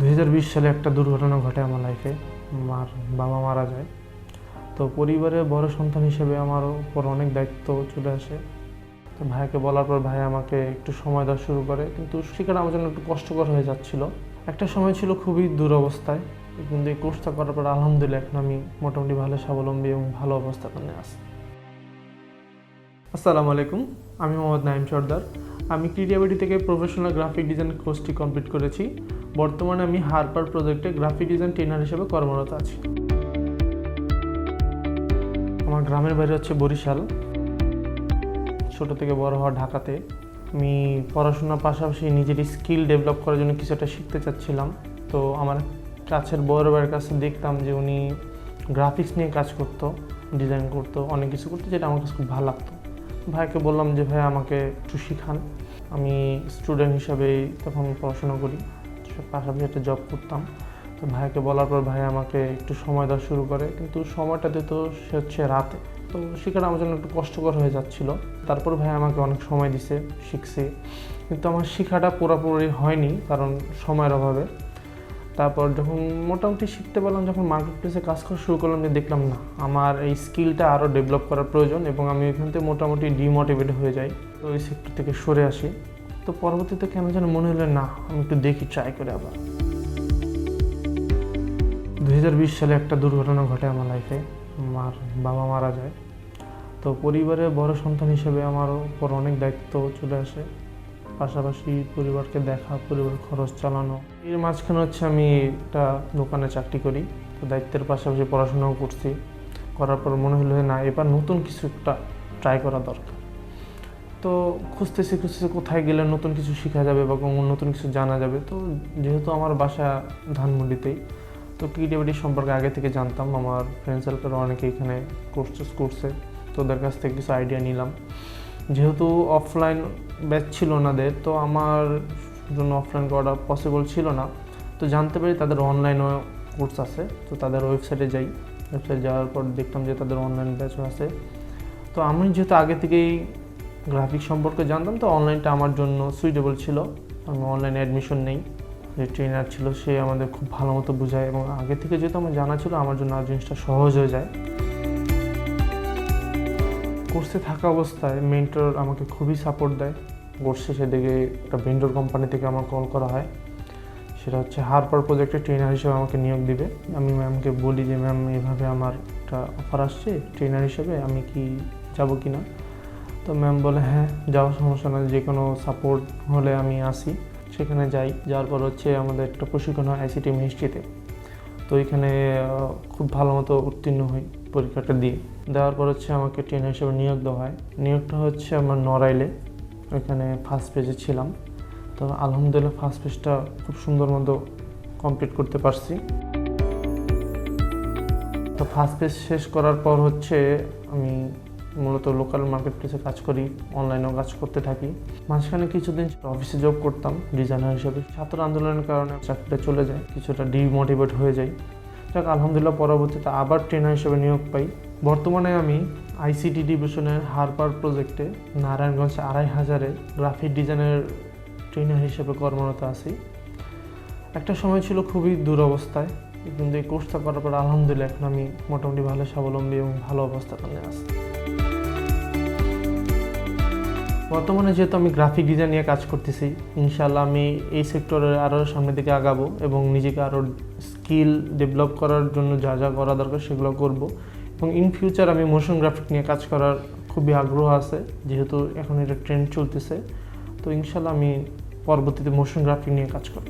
দু হাজার বিশ সালে একটা দুর্ঘটনা ঘটে আমার লাইফে আমার বাবা মারা যায়। তো পরিবারের বড় সন্তান হিসেবে আমার উপর অনেক দায়িত্ব চলে আসে। তো ভাইকে বলার পর ভাই আমাকে একটু সময় দেওয়া শুরু করে। কিন্তু সেখানে আমার জন্য একটু কষ্টকর হয়ে যাচ্ছিল। একটা সময় ছিল খুবই দুরবস্থায়। কিন্তু এই কোর্সটা করার পর আলহামদুলিল্লাহ এখন আমি মোটামুটি ভালো, স্বাবলম্বী এবং ভালো অবস্থা অবস্থানে আছি। আসসালামু আলাইকুম, আমি মোহাম্মদ নাইম সর্দার। আমি ক্রিডিয়াবিটি থেকে প্রফেশনাল গ্রাফিক ডিজাইন কোর্সটি কমপ্লিট করেছি। বর্তমানে আমি হারপার প্রজেক্টে গ্রাফিক ডিজাইন ট্রেনার হিসেবে কর্মরত আছি। আমার গ্রামের বাড়ি হচ্ছে বরিশাল। ছোট থেকে বড় হওয়া ঢাকাতে। আমি পড়াশোনার পাশাপাশি নিজের স্কিল ডেভেলপ করার জন্য কিছুটা শিখতে চাচ্ছিলাম। তো আমার কাছের বড় ভাইয়ের কাছে দেখতাম যে উনি গ্রাফিক্স নিয়ে কাজ করতো, ডিজাইন করতো, অনেক কিছু করতো, যেটা আমার কাছে খুব ভালো লাগতো। ভাইকে বললাম যে, ভাই, আমাকে একটু শিখান। আমি স্টুডেন্ট হিসাবেই তখন পড়াশোনা করি। পাশাপাশি একটা জব করতাম। তো ভাইকে বলার পর ভাই আমাকে একটু সময় দেওয়া শুরু করে। কিন্তু সময়টাতে তো সে হচ্ছে রাতে। তো শেখাটা আমার জন্য একটু কষ্টকর হয়ে যাচ্ছিল। তারপর ভাই আমাকে অনেক সময় দিছে, শিখছি। কিন্তু আমার শেখাটা পুরোপুরি হয়নি, কারণ সময়ের অভাবে। তারপর যখন মোটামুটি শিখতে পারলাম, যখন মার্কেট প্লেসে কাজ করা শুরু করলাম, যে দেখলাম না, আমার এই স্কিলটা আরও ডেভেলপ করার প্রয়োজন এবং আমি এখান থেকে মোটামুটি ডিমোটিভেট হয়ে যাই। তো এই সেক্টর থেকে সরে আসি। তো পরবর্তীতে কেন যেন মনে হলো, না, আমি একটু দেখি ট্রাই করে আবার। দু হাজার বিশ সালে একটা দুর্ঘটনা ঘটে আমার লাইফে আমার বাবা মারা যায়। তো পরিবারের বড় সন্তান হিসেবে আমার উপর অনেক দায়িত্ব চলে আসে। পাশাপাশি পরিবারকে দেখা, পরিবার খরচ চালানো। এর মাঝখানে হচ্ছে আমি একটা দোকানে চাকরি করি। তো দায়িত্বের পাশাপাশি পড়াশোনাও করছি। করার পর মনে হলো না, এবার নতুন কিছু একটা ট্রাই করা দরকার। তো খুঁজতেছি খুঁজতেছি কোথায় গেলে নতুন কিছু শেখা যাবে বা নতুন কিছু জানা যাবে। তো যেহেতু আমার বাসা ধানমন্ডিতেই, তো ক্রিয়েটিভিটি সম্পর্কে আগে থেকে জানতাম। আমার ফ্রেন্ড সার্কেল অনেকে এখানে কোর্সেস করছে, তো ওদের কাছ থেকে কিছু আইডিয়া নিলাম। যেহেতু অফলাইন ব্যাচ ছিল ওনাদের, তো আমার জন্য অফলাইন করাটা পসিবল ছিল না। তো জানতে পারি তাদের অনলাইনও কোর্স আছে, তো তাদের ওয়েবসাইটে যাই। ওয়েবসাইট যাওয়ার পর দেখলাম যে তাদের অনলাইন ব্যাচও আছে। তো আমি যেহেতু আগে থেকেই গ্রাফিক সম্পর্কে জানতাম তো অনলাইনটা আমার জন্য সুইটেবল ছিল আমি অনলাইনে অ্যাডমিশন নেই। যে ট্রেনার ছিল, সে আমাদের খুব ভালো মতো বোঝায় এবং আগে থেকে যেহেতু আমার জানা ছিল, আমার জন্য আর জিনিসটা সহজ হয়ে যায়। কোর্সে থাকা অবস্থায় মেন্টর আমাকে খুবই সাপোর্ট দেয়। কোর্স শেষে দেখে একটা ভেন্ডর কোম্পানি থেকে আমার কল করা হয়। সেটা হচ্ছে হারপার প্রজেক্টের ট্রেনার হিসেবে আমাকে নিয়োগ দিবে। আমি ম্যামকে বলি যে ম্যাম এভাবে আমার একটা অফার আসছে ট্রেনার হিসেবে আমি কি যাব কি না তো ম্যাম বলে হ্যাঁ যাওয়ার সমস্যা না যে কোনো সাপোর্ট হলে আমি আসি। সেখানে যাই, যাওয়ার পর হচ্ছে আমাদের একটা প্রশিক্ষণ হয় আইসিটি মিনিস্ট্রিতে তো ওইখানে খুব ভালো মতো উত্তীর্ণ হই পরীক্ষাটা দিয়ে। দেওয়ার পর হচ্ছে আমাকে ট্রেনার হিসেবে নিয়োগ দেওয়া হয়। নিয়োগটা হচ্ছে আমার নড়াইলে, ওইখানে ফার্স্ট পেজে ছিলাম। তো আলহামদুলিল্লাহ ফার্স্ট পেজটা খুব সুন্দর মতো কমপ্লিট করতে পারছি। তো ফার্স্ট পেজ শেষ করার পর হচ্ছে আমি মূলত লোকাল মার্কেট প্লেসে কাজ করি অনলাইনেও কাজ করতে থাকি। মাঝখানে কিছুদিন অফিসে জব করতাম ডিজাইনার হিসেবে। ছাত্র আন্দোলনের কারণে চাকরিটা চলে যায়, কিছুটা ডিমোটিভেট হয়ে যায় যাক, আলহামদুলিল্লাহ, পরবর্তীতে আবার ট্রেনার হিসেবে নিয়োগ পাই। বর্তমানে আমি আইসিটি ডিভিশনের হারপার প্রজেক্টে নারায়ণগঞ্জ আড়াই হাজারে গ্রাফিক ডিজাইনের ট্রেনার হিসেবে কর্মরত আছি। একটা সময় ছিল খুবই দুরবস্থায়, কিন্তু এই কোর্সটা করার পর আলহামদুলিল্লাহ, এখন আমি মোটামুটি ভালো, স্বাবলম্বী এবং ভালো অবস্থা অবস্থানে আছি বর্তমানে যেহেতু আমি গ্রাফিক ডিজাইন নিয়ে কাজ করতেছি ইনশাল্লাহ আমি এই সেক্টরে আরও সামনের দিকে আগাবো এবং নিজেকে আরও স্কিল ডেভেলপ করার জন্য যা যা করা দরকার সেগুলো করব। এবং ইন ফিউচার আমি মোশন গ্রাফিক নিয়ে কাজ করার খুবই আগ্রহ আছে, যেহেতু এখন এটা ট্রেন্ড চলতেছে। তো ইনশাল্লাহ আমি পরবর্তীতে মোশন গ্রাফিক নিয়ে কাজ করব।